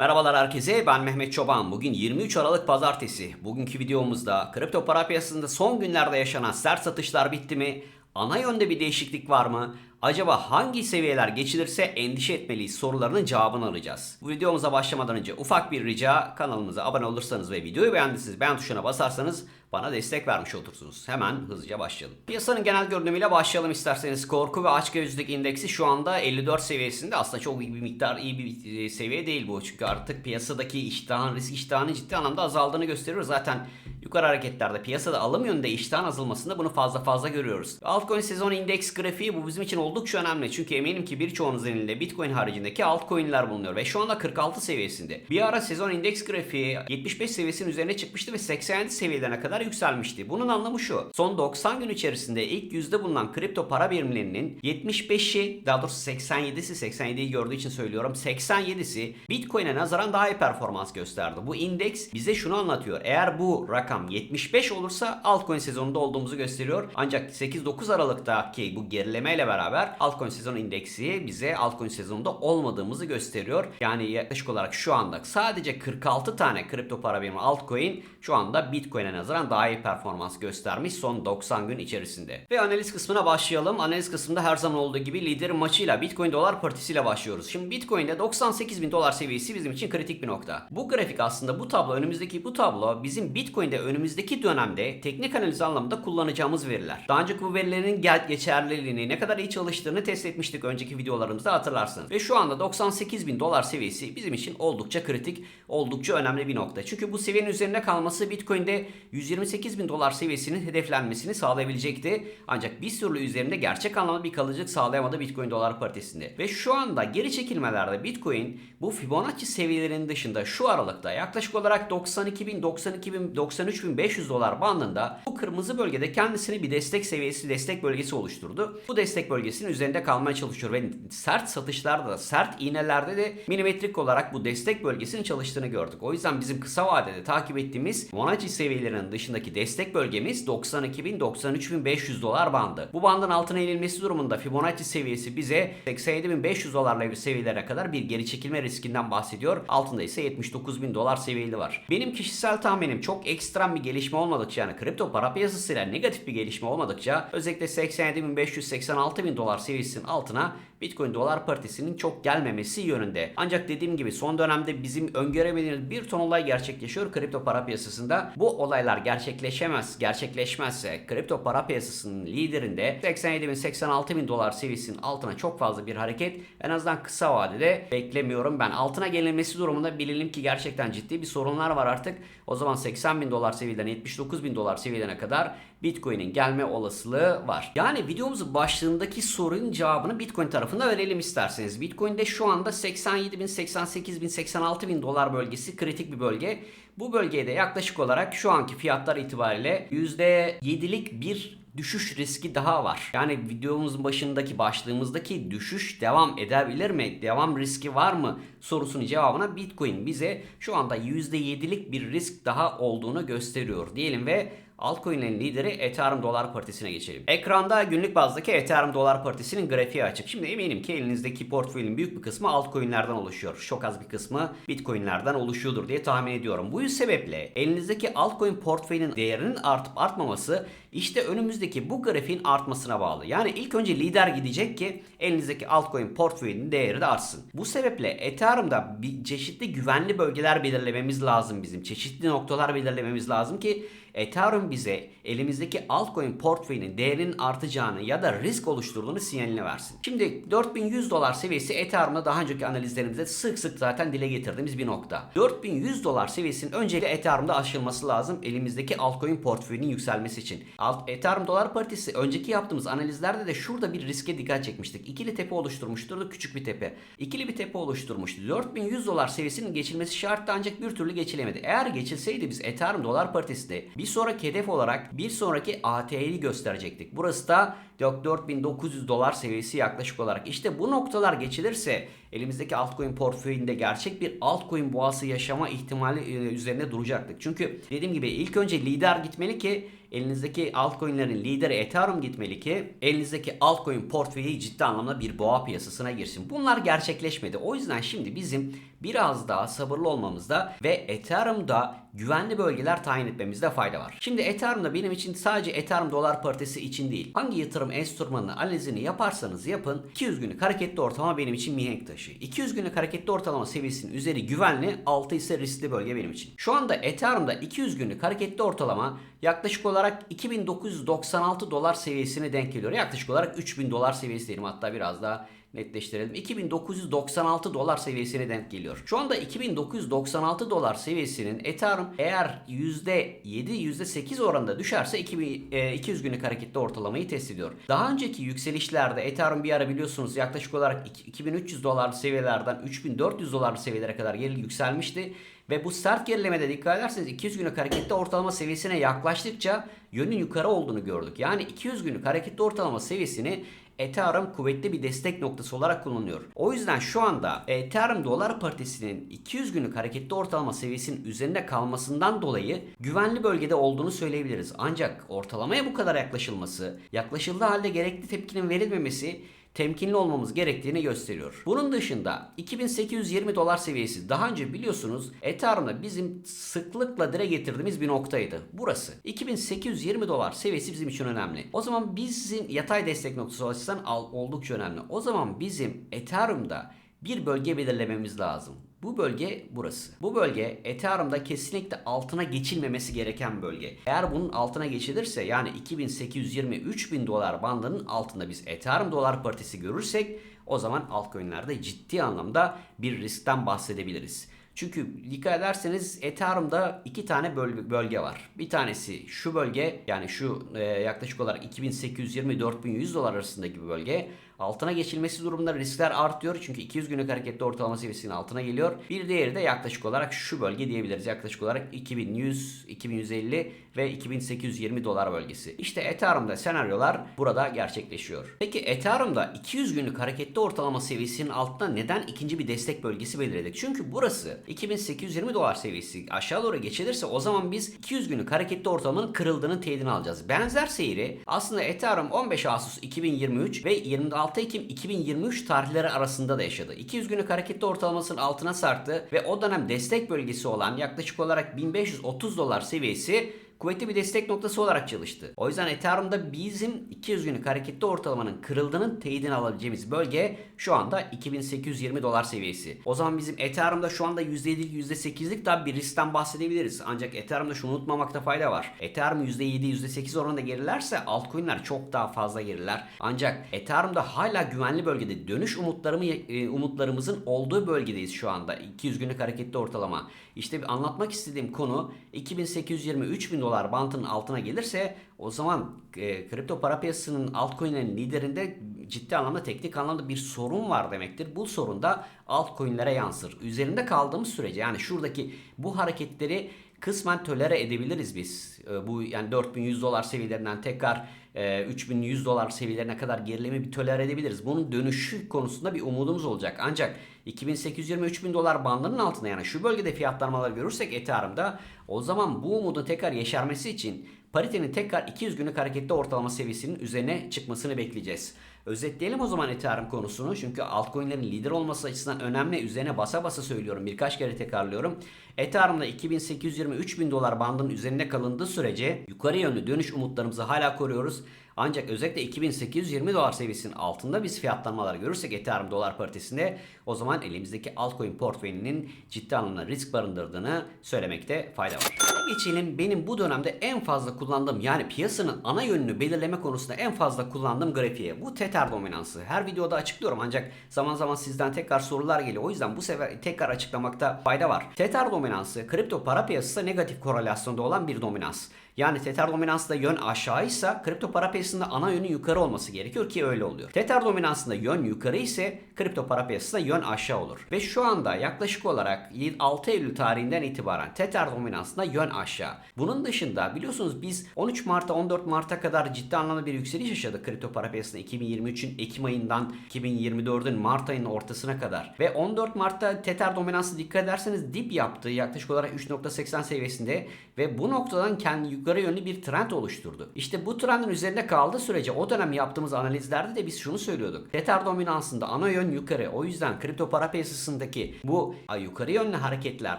Merhabalar herkese ben Mehmet Çoban. Bugün 23 Aralık Pazartesi. Bugünkü videomuzda kripto para piyasasında son günlerde yaşanan sert satışlar bitti mi? Ana yönde bir değişiklik var mı? Acaba hangi seviyeler geçilirse endişe etmeliyiz sorularının cevabını alacağız. Bu videomuza başlamadan önce ufak bir rica kanalımıza abone olursanız ve videoyu beğendiyseniz beğen tuşuna basarsanız bana destek vermiş olursunuz. Hemen hızlıca başlayalım. Piyasanın genel görünümüyle başlayalım isterseniz. Korku ve açgözlülük indeksi şu anda 54 seviyesinde. Aslında çok iyi bir miktar, iyi bir e, seviye değil bu. Çünkü artık piyasadaki iştahın, risk iştahının ciddi anlamda azaldığını gösteriyor. Zaten yukarı hareketlerde piyasada alım yönünde iştahın azalmasında bunu fazla fazla görüyoruz. Altcoin sezon indeks grafiği bu bizim için oldukça önemli. Çünkü eminim ki birçoğunuzun elinde Bitcoin haricindeki altcoin'ler bulunuyor ve şu anda 46 seviyesinde. Bir ara sezon indeks grafiği 75 seviyesinin üzerine çıkmıştı ve 87 seviyelerine kadar yükselmişti. Bunun anlamı şu. Son 90 gün içerisinde ilk yüzde bulunan kripto para birimlerinin 75'i daha doğrusu 87'si 87'yi gördüğü için söylüyorum 87'si Bitcoin'e nazaran daha iyi performans gösterdi. Bu indeks bize şunu anlatıyor. Eğer bu rakam 75 olursa altcoin sezonunda olduğumuzu gösteriyor. Ancak 8-9 Aralık'taki bu gerilemeyle beraber altcoin sezon indeksi bize altcoin sezonunda olmadığımızı gösteriyor. Yani yaklaşık olarak şu anda sadece 46 tane kripto para birimi altcoin şu anda Bitcoin'e nazaran daha iyi performans göstermiş son 90 gün içerisinde. Ve analiz kısmına başlayalım. Analiz kısmında her zaman olduğu gibi liderin maçıyla Bitcoin dolar partisiyle başlıyoruz. Şimdi Bitcoin'de 98 bin dolar seviyesi bizim için kritik bir nokta. Bu grafik aslında bu tablo önümüzdeki bu tablo bizim Bitcoin'de önümüzdeki dönemde teknik analiz anlamında kullanacağımız veriler. Daha önce bu verilerin geçerliliğini ne kadar iyi çalıştığını test etmiştik önceki videolarımızda hatırlarsınız. Ve şu anda 98 bin dolar seviyesi bizim için oldukça kritik, oldukça önemli bir nokta. Çünkü bu seviyenin üzerinde kalması Bitcoin'de 128 bin dolar seviyesinin hedeflenmesini sağlayabilecekti. Ancak bir türlü üzerinde gerçek anlamda bir kalıcılık sağlayamadı Bitcoin dolar paritesinde. Ve şu anda geri çekilmelerde Bitcoin bu Fibonacci seviyelerinin dışında şu aralıkta yaklaşık olarak 92 bin, 92 bin, 93 bin 500 dolar bandında bu kırmızı bölgede kendisini bir destek seviyesi, destek bölgesi oluşturdu. Bu destek bölgesinin üzerinde kalmaya çalışıyor ve sert satışlarda da, sert iğnelerde de milimetrik olarak bu destek bölgesinin çalıştığını gördük. O yüzden bizim kısa vadede takip ettiğimiz Fibonacci seviyelerinin dışındaki destek bölgemiz 92 bin, 93 bin 500 dolar bandı. Bu bandın altına inilmesi durumunda Fibonacci seviyesi bize 87 bin 500 dolarla bir seviyelere kadar bir geri çekilme riskinden bahsediyor. Altında ise 79 bin dolar seviyeli var. Benim kişisel tahminim çok ekstrem bir gelişme olmadıkça yani kripto para piyasasıyla negatif bir gelişme olmadıkça özellikle 87 bin 500 86 bin dolar seviyesinin altına Bitcoin dolar paritesinin çok gelmemesi yönünde. Ancak dediğim gibi son dönemde bizim öngöremediğimiz bir ton olay gerçekleşiyor kripto para piyasasında. Bu olaylar gerçekleşemez, gerçekleşmezse kripto para piyasasının liderinde 87 bin 86 bin dolar seviyesinin altına çok fazla bir hareket en azından kısa vadede beklemiyorum. Ben altına gelinmesi durumunda bilelim ki gerçekten ciddi bir sorunlar var artık. O zaman 80 bin dolar seviyeden 79 bin dolar seviyelerine kadar Bitcoin'in gelme olasılığı var. Yani videomuzun başlığındaki sorunun cevabını Bitcoin tarafında verelim isterseniz. Bitcoin'de şu anda 87 bin, 88 bin, 86 bin dolar bölgesi kritik bir bölge. Bu bölgede yaklaşık olarak şu anki fiyatlar itibariyle %7'lik bir düşüş riski daha var. Yani videomuzun başındaki başlığımızdaki düşüş devam edebilir mi? Devam riski var mı? sorusunun cevabına Bitcoin bize şu anda %7'lik bir risk daha olduğunu gösteriyor diyelim ve altcoin'lerin lideri Ethereum dolar paritesine geçelim. Ekranda günlük bazdaki Ethereum dolar paritesinin grafiği açık. Şimdi eminim ki elinizdeki portföyün büyük bir kısmı altcoin'lerden oluşuyor. Çok az bir kısmı Bitcoin'lerden oluşuyordur diye tahmin ediyorum. Bu sebeple elinizdeki altcoin portföyünün değerinin artıp artmaması işte önümüzdeki bu grafiğin artmasına bağlı. Yani ilk önce lider gidecek ki elinizdeki altcoin portföyünün değeri de artsın. Bu sebeple Ethereum'da bir çeşitli güvenli bölgeler belirlememiz lazım bizim. Çeşitli noktalar belirlememiz lazım ki Ethereum bize elimizdeki altcoin portföyünün değerinin artacağını ya da risk oluşturduğunu sinyalini versin. Şimdi 4100 dolar seviyesi Ethereum'da daha önceki analizlerimizde sık sık zaten dile getirdiğimiz bir nokta. 4100 dolar seviyesinin öncelikle Ethereum'da aşılması lazım elimizdeki altcoin portföyünün yükselmesi için. Alt, Ethereum dolar paritesi önceki yaptığımız analizlerde de şurada bir riske dikkat çekmiştik. İkili tepe oluşturmuştur küçük bir tepe. İkili bir tepe oluşturmuştu. 4100 dolar seviyesinin geçilmesi şarttı ancak bir türlü geçilemedi. Eğer geçilseydi biz Ethereum dolar paritesinde bir sonraki hedef olarak bir sonraki ATL'i gösterecektik. Burası da 4900 dolar seviyesi yaklaşık olarak. İşte bu noktalar geçilirse elimizdeki altcoin portföyünde gerçek bir altcoin boğası yaşama ihtimali e, üzerine duracaktık. Çünkü dediğim gibi ilk önce lider gitmeli ki elinizdeki altcoin'lerin lideri Ethereum gitmeli ki elinizdeki altcoin portföyü ciddi anlamda bir boğa piyasasına girsin. Bunlar gerçekleşmedi. O yüzden şimdi bizim biraz daha sabırlı olmamızda ve Ethereum'da güvenli bölgeler tayin etmemizde fayda var. Şimdi Ethereum'da benim için sadece Ethereum dolar paritesi için değil. Hangi yatırım enstrümanını analizini yaparsanız yapın 200 günlük hareketli ortalama benim için mihenk taşı. 200 günlük hareketli ortalama seviyesinin üzeri güvenli, altı ise riskli bölge benim için. Şu anda Ethereum'da 200 günlük hareketli ortalama yaklaşık olarak 2996 dolar seviyesine denk geliyor. Yaklaşık olarak 3000 dolar seviyesi diyelim hatta biraz daha netleştirelim. 2996 dolar seviyesine denk geliyor. Şu anda 2996 dolar seviyesinin Ethereum eğer %7 %8 oranında düşerse 2000, e, 200 günlük hareketli ortalamayı test ediyor. Daha önceki yükselişlerde Ethereum bir ara biliyorsunuz yaklaşık olarak 2300 dolarlı seviyelerden 3400 dolarlı seviyelere kadar geri yükselmişti. Ve bu sert gerilemede dikkat ederseniz 200 günlük hareketli ortalama seviyesine yaklaştıkça yönün yukarı olduğunu gördük. Yani 200 günlük hareketli ortalama seviyesini Ethereum kuvvetli bir destek noktası olarak kullanıyor. O yüzden şu anda Ethereum dolar paritesinin 200 günlük hareketli ortalama seviyesinin üzerinde kalmasından dolayı güvenli bölgede olduğunu söyleyebiliriz. Ancak ortalamaya bu kadar yaklaşılması, yaklaşıldığı halde gerekli tepkinin verilmemesi temkinli olmamız gerektiğini gösteriyor. Bunun dışında 2820 dolar seviyesi daha önce biliyorsunuz Ethereum'da bizim sıklıkla dire getirdiğimiz bir noktaydı. Burası. 2820 dolar seviyesi bizim için önemli. O zaman bizim yatay destek noktası açısından oldukça önemli. O zaman bizim Ethereum'da bir bölge belirlememiz lazım. Bu bölge burası. Bu bölge Ethereum'da kesinlikle altına geçilmemesi gereken bölge. Eğer bunun altına geçilirse yani 2820-3000 dolar bandının altında biz Ethereum dolar partisi görürsek o zaman altcoin'lerde ciddi anlamda bir riskten bahsedebiliriz. Çünkü dikkat ederseniz Ethereum'da iki tane bölge var. Bir tanesi şu bölge yani şu e, yaklaşık olarak 2820-4100 dolar arasındaki bölge. Altına geçilmesi durumunda riskler artıyor. Çünkü 200 günlük hareketli ortalama seviyesinin altına geliyor. Bir diğeri de yaklaşık olarak şu bölge diyebiliriz. Yaklaşık olarak 2100, 2150 ve 2820 dolar bölgesi. İşte Ethereum'da senaryolar burada gerçekleşiyor. Peki Ethereum'da 200 günlük hareketli ortalama seviyesinin altında neden ikinci bir destek bölgesi belirledik? Çünkü burası 2820 dolar seviyesi aşağı doğru geçilirse o zaman biz 200 günlük hareketli ortalamanın kırıldığını teyidini alacağız. Benzer seyri aslında Ethereum 15 Ağustos 2023 ve 26 Ekim 2023 tarihleri arasında da yaşadı. 200 günlük hareketli ortalamasının altına sarktı ve o dönem destek bölgesi olan yaklaşık olarak 1530 dolar seviyesi kuvvetli bir destek noktası olarak çalıştı. O yüzden Ethereum'da bizim 200 günlük hareketli ortalamanın kırıldığının teyidini alabileceğimiz bölge şu anda 2820 dolar seviyesi. O zaman bizim Ethereum'da şu anda %7'lik %8'lik daha bir riskten bahsedebiliriz. Ancak Ethereum'da şunu unutmamakta fayda var. Ethereum %7 %8 oranında gerilerse altcoin'ler çok daha fazla geriler. Ancak Ethereum'da hala güvenli bölgede dönüş umutlarımı e, umutlarımızın olduğu bölgedeyiz şu anda. 200 günlük hareketli ortalama. İşte anlatmak istediğim konu 2820 3000 dolar bantının altına gelirse o zaman e, kripto para piyasasının altcoin'lerin liderinde ciddi anlamda teknik anlamda bir sorun var demektir. Bu sorun da altcoin'lere yansır. Üzerinde kaldığımız sürece yani şuradaki bu hareketleri kısmen tölere edebiliriz biz. E, bu yani 4100 dolar seviyelerinden tekrar e, 3100 dolar seviyelerine kadar gerileme bir tolere edebiliriz. Bunun dönüşü konusunda bir umudumuz olacak. Ancak 2820-3000 dolar bandının altında yani şu bölgede fiyatlanmaları görürsek Ethereum'da o zaman bu umudun tekrar yeşermesi için paritenin tekrar 200 günlük hareketli ortalama seviyesinin üzerine çıkmasını bekleyeceğiz. Özetleyelim o zaman Ethereum konusunu. Çünkü altcoin'lerin lider olması açısından önemli. Üzerine basa basa söylüyorum. Birkaç kere tekrarlıyorum. Ethereum'da 2820-3000 dolar bandının üzerinde kalındığı sürece yukarı yönlü dönüş umutlarımızı hala koruyoruz. Ancak özellikle 2820 dolar seviyesinin altında biz fiyatlanmalar görürsek Ethereum dolar paritesinde o zaman elimizdeki altcoin portföyünün ciddi anlamda risk barındırdığını söylemekte fayda var. Geçelim benim bu dönemde en fazla kullandığım yani piyasanın ana yönünü belirleme konusunda en fazla kullandığım grafiğe. Bu Tether dominansı. Her videoda açıklıyorum ancak zaman zaman sizden tekrar sorular geliyor. O yüzden bu sefer tekrar açıklamakta fayda var. Tether dominansı kripto para piyasası negatif korelasyonda olan bir dominans. Yani Tether dominansında yön aşağıysa kripto para piyasasında ana yönü yukarı olması gerekiyor ki öyle oluyor. Tether dominansında yön yukarı ise kripto para piyasasında yön aşağı olur. Ve şu anda yaklaşık olarak 6 Eylül tarihinden itibaren Tether dominansında yön aşağı. Bunun dışında biliyorsunuz biz 13 Mart'a 14 Mart'a kadar ciddi anlamda bir yükseliş yaşadık kripto para piyasasında 2023'ün Ekim ayından 2024'ün Mart ayının ortasına kadar. Ve 14 Mart'ta Tether dominansı dikkat ederseniz dip yaptı yaklaşık olarak 3.80 seviyesinde ve bu noktadan kendi yukarı yukarı yönlü bir trend oluşturdu. İşte bu trendin üzerinde kaldığı sürece o dönem yaptığımız analizlerde de biz şunu söylüyorduk. Tether dominansında ana yön yukarı. O yüzden kripto para piyasasındaki bu yukarı yönlü hareketler,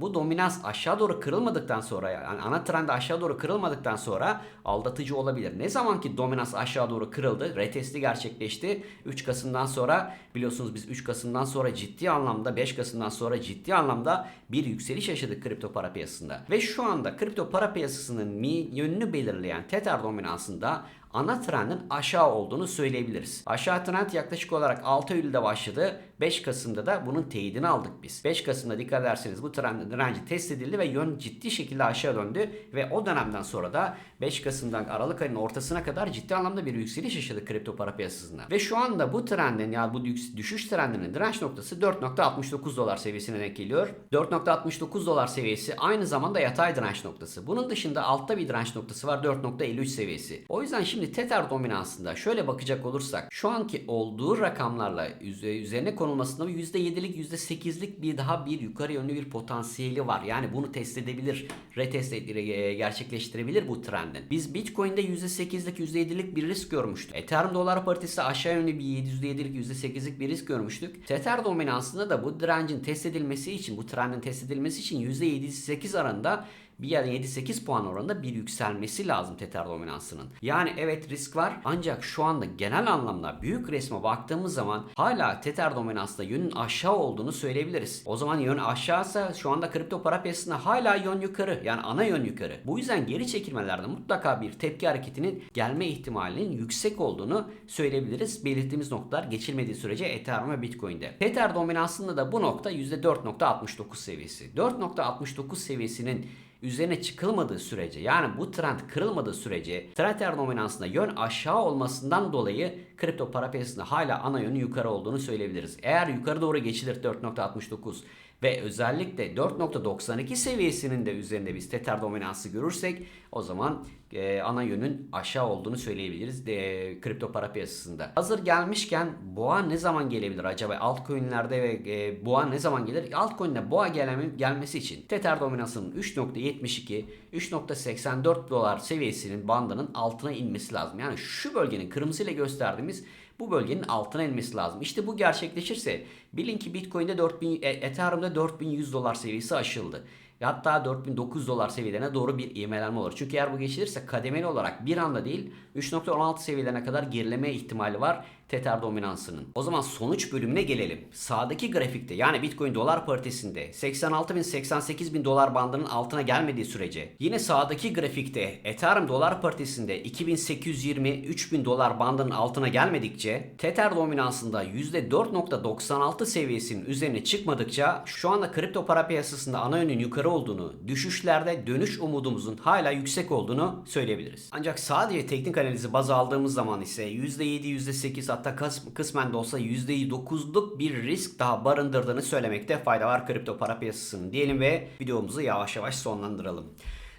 bu dominans aşağı doğru kırılmadıktan sonra yani ana trend aşağı doğru kırılmadıktan sonra aldatıcı olabilir. Ne zaman ki dominans aşağı doğru kırıldı, retesti gerçekleşti. 3 Kasım'dan sonra biliyorsunuz biz 3 Kasım'dan sonra ciddi anlamda 5 Kasım'dan sonra ciddi anlamda bir yükseliş yaşadık kripto para piyasasında. Ve şu anda kripto para piyasasının mi yönünü belirleyen Tether dominansında ana trendin aşağı olduğunu söyleyebiliriz. Aşağı trend yaklaşık olarak 6 Eylül'de başladı. 5 Kasım'da da bunun teyidini aldık biz. 5 Kasım'da dikkat ederseniz bu trendin direnci test edildi ve yön ciddi şekilde aşağı döndü ve o dönemden sonra da 5 Kasım'dan Aralık ayının ortasına kadar ciddi anlamda bir yükseliş yaşadı kripto para piyasasında. Ve şu anda bu trendin yani bu düşüş trendinin direnç noktası 4.69 dolar seviyesine denk geliyor. 4.69 dolar seviyesi aynı zamanda yatay direnç noktası. Bunun dışında altta bir direnç noktası var 4.53 seviyesi. O yüzden şimdi Tether dominansında şöyle bakacak olursak şu anki olduğu rakamlarla üze- üzerine konulmasında %7'lik %8'lik bir daha bir yukarı yönlü bir potansiyeli var. Yani bunu test edebilir, retest e, gerçekleştirebilir bu trendin. Biz Bitcoin'de %8'lik %7'lik bir risk görmüştük. Ethereum dolar paritesi aşağı yönlü bir %7'lik %8'lik bir risk görmüştük. Tether dominansında da bu direncin test edilmesi için, bu trendin test edilmesi için %7-8 arasında bir yani 7-8 puan oranında bir yükselmesi lazım Tether dominansının. Yani evet risk var ancak şu anda genel anlamda büyük resme baktığımız zaman hala Tether dominansında yönün aşağı olduğunu söyleyebiliriz. O zaman yön aşağısa şu anda kripto para piyasasında hala yön yukarı yani ana yön yukarı. Bu yüzden geri çekilmelerde mutlaka bir tepki hareketinin gelme ihtimalinin yüksek olduğunu söyleyebiliriz. Belirttiğimiz noktalar geçilmediği sürece Ethereum ve Bitcoin'de. Tether dominansında da bu nokta %4.69 seviyesi. 4.69 seviyesinin üzerine çıkılmadığı sürece yani bu trend kırılmadığı sürece Tether dominansında yön aşağı olmasından dolayı kripto para piyasasında hala ana yönü yukarı olduğunu söyleyebiliriz. Eğer yukarı doğru geçilir 4.69 ve özellikle 4.92 seviyesinin de üzerinde biz Tether dominansı görürsek o zaman e, ana yönün aşağı olduğunu söyleyebiliriz de, kripto para piyasasında. Hazır gelmişken boğa ne zaman gelebilir acaba altcoin'lerde ve e, boğa ne zaman gelir? Altcoin'de boğa gelme, gelmesi için Tether dominansının 3.72 3.84 dolar seviyesinin bandının altına inmesi lazım. Yani şu bölgenin kırmızıyla gösterdiğimiz bu bölgenin altına inmesi lazım. İşte bu gerçekleşirse bilin ki Bitcoin'de 4000 e, Ethereum'da 4100 dolar seviyesi aşıldı. Ve hatta 4900 dolar seviyelerine doğru bir ivmelenme olur. Çünkü eğer bu geçilirse kademeli olarak bir anda değil 3.16 seviyelerine kadar gerileme ihtimali var Tether dominansının. O zaman sonuç bölümüne gelelim. Sağdaki grafikte yani Bitcoin dolar paritesinde 86 bin 88 bin dolar bandının altına gelmediği sürece yine sağdaki grafikte Ethereum dolar paritesinde 2820 3000 dolar bandının altına gelmedikçe Tether dominansında %4.96 seviyesinin üzerine çıkmadıkça şu anda kripto para piyasasında ana yönün yukarı olduğunu, düşüşlerde dönüş umudumuzun hala yüksek olduğunu söyleyebiliriz. Ancak sadece teknik analizi baz aldığımız zaman ise %7, %8 hatta kıs- kısmen de olsa %9'luk bir risk daha barındırdığını söylemekte fayda var kripto para piyasasının diyelim ve videomuzu yavaş yavaş sonlandıralım.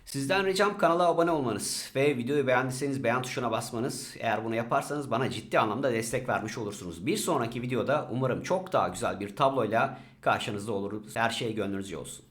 Sizden ricam kanala abone olmanız ve videoyu beğendiyseniz beğen tuşuna basmanız. Eğer bunu yaparsanız bana ciddi anlamda destek vermiş olursunuz. Bir sonraki videoda umarım çok daha güzel bir tabloyla karşınızda oluruz. Her şey gönlünüzce olsun.